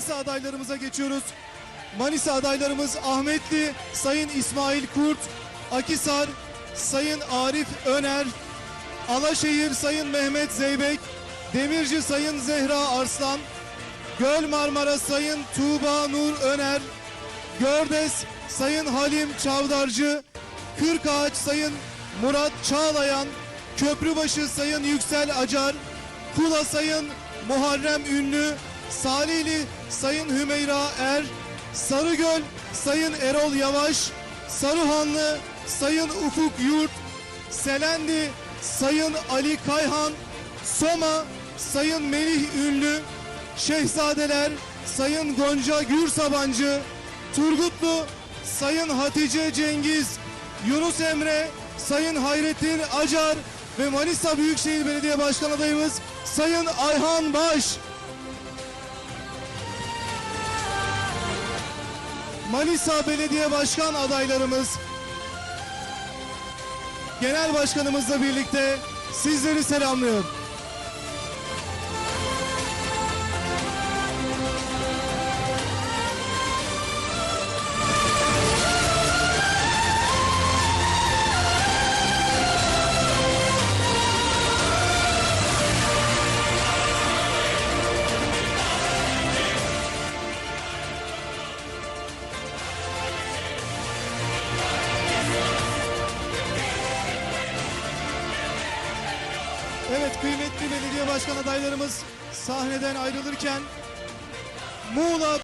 Manisa adaylarımıza geçiyoruz. Manisa adaylarımız Ahmetli Sayın İsmail Kurt, Akisar Sayın Arif Öner, Alaşehir Sayın Mehmet Zeybek, Demirci Sayın Zehra Arslan, Göl Marmara Sayın Tuğba Nur Öner, Gördes Sayın Halim Çavdarcı, Kırkağaç Sayın Murat Çağlayan, Köprübaşı Sayın Yüksel Acar, Kula Sayın Muharrem Ünlü, Salihli Sayın Hümeyra Er, Sarıgöl Sayın Erol Yavaş, Sarıhanlı Sayın Ufuk Yurt, Selendi Sayın Ali Kayhan, Soma Sayın Melih Ünlü, Şehzadeler Sayın Gonca Gürsabancı, Turgutlu Sayın Hatice Cengiz, Yunus Emre, Sayın Hayrettin Acar ve Manisa Büyükşehir Belediye Başkan adayımız Sayın Ayhan Baş. Manisa Belediye Başkan adaylarımız Genel Başkanımızla birlikte sizleri selamlıyor. Evet kıymetli belediye başkan adaylarımız sahneden ayrılırken Muğla